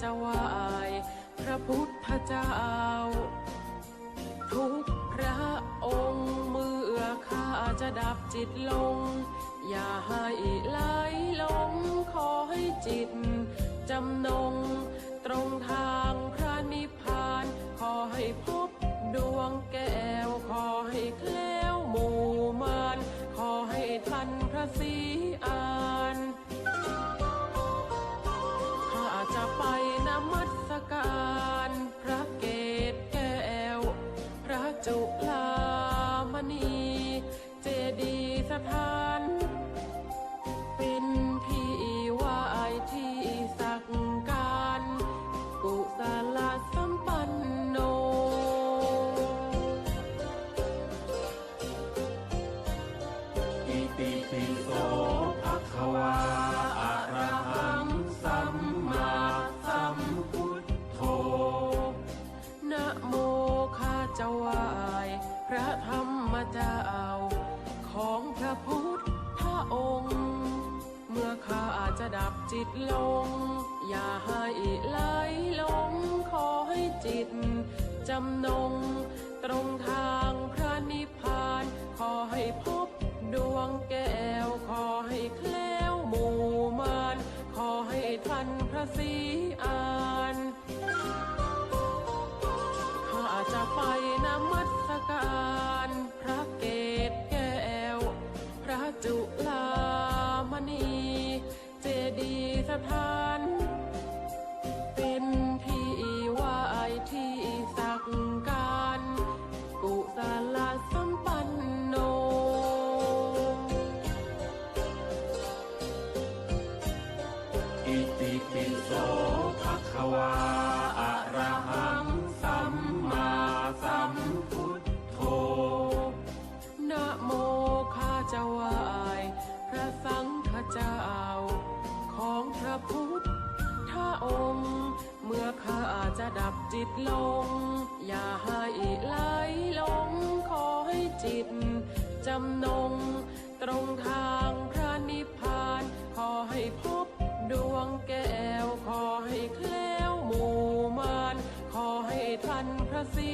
จะไหวพระพุทธเจ้า ทุกพระองค์เมื่อข้าจะดับจิตลง อย่าให้ไหลลงขอให้จิต จำนง ตรงทางพระนิพพาน ขอให้พบดวงแก้ว ขอให้แคล้วหมู่มานขอให้ทันพระศรีอา สถาน เป็นที่ไหวที่สักการ กุศลสัมปันโน อิติปิโสภะคะวา ดับจิตลง อย่าให้ไหลลงขอให้จิต จำนง ตรงทางพระนิพพาน ขอให้พบดวงแก้ว ขอให้แคล้วหมู่มานขอให้ทันพระศรีอานข้าจะไปนมัสการพระเกศแก้ว พระจุลามณี ดีย์สถานเป็น จะดับจิตลง อย่าให้ไหลลงขอให้จิต จำนง ตรงทางพระนิพพาน ขอให้พบดวงแก้ว ขอให้แคล้วหมู่มาน ขอให้ทันพระศี